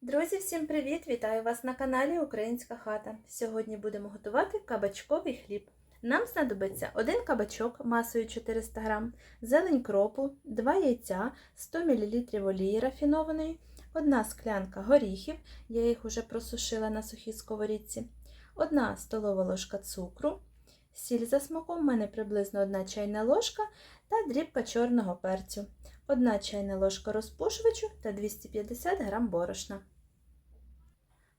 Друзі, всім привіт! Вітаю вас на каналі Українська хата. Сьогодні будемо готувати кабачковий хліб. Нам знадобиться один кабачок масою 400 г, зелень кропу, 2 яйця, 100 мл олії рафінованої, одна склянка горіхів, я їх уже просушила на сухій сковорідці, 1 столова ложка цукру, сіль за смаком, у мене приблизно 1 чайна ложка та дрібка чорного перцю. 1 чайна ложка розпушувачу та 250 г борошна.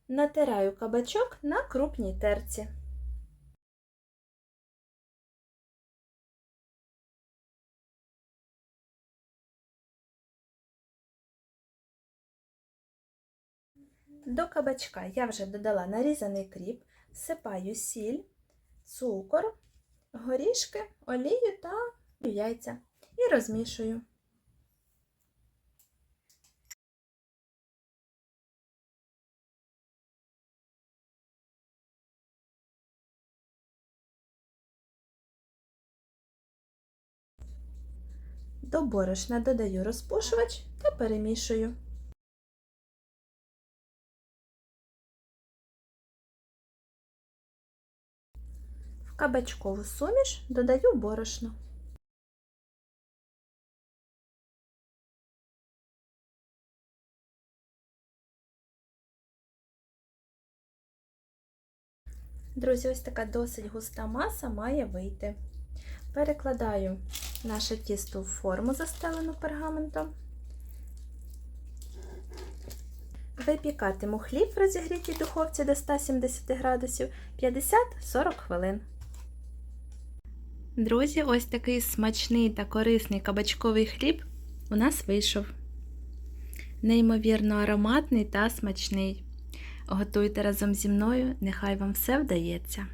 Натираю кабачок на крупній терці. До кабачка я вже додала нарізаний кріп, всипаю сіль, цукор, горішки, олію та яйця і розмішую. До борошна додаю розпушувач та перемішую. В кабачкову суміш додаю борошно. Друзі, ось така досить густа маса має вийти. Перекладаю наше тісто в форму, застелену пергаментом. Випікатиму хліб в розігрітій духовці до 170 градусів 50-40 хвилин. Друзі, ось такий смачний та корисний кабачковий хліб у нас вийшов. Неймовірно ароматний та смачний. Готуйте разом зі мною, нехай вам все вдається.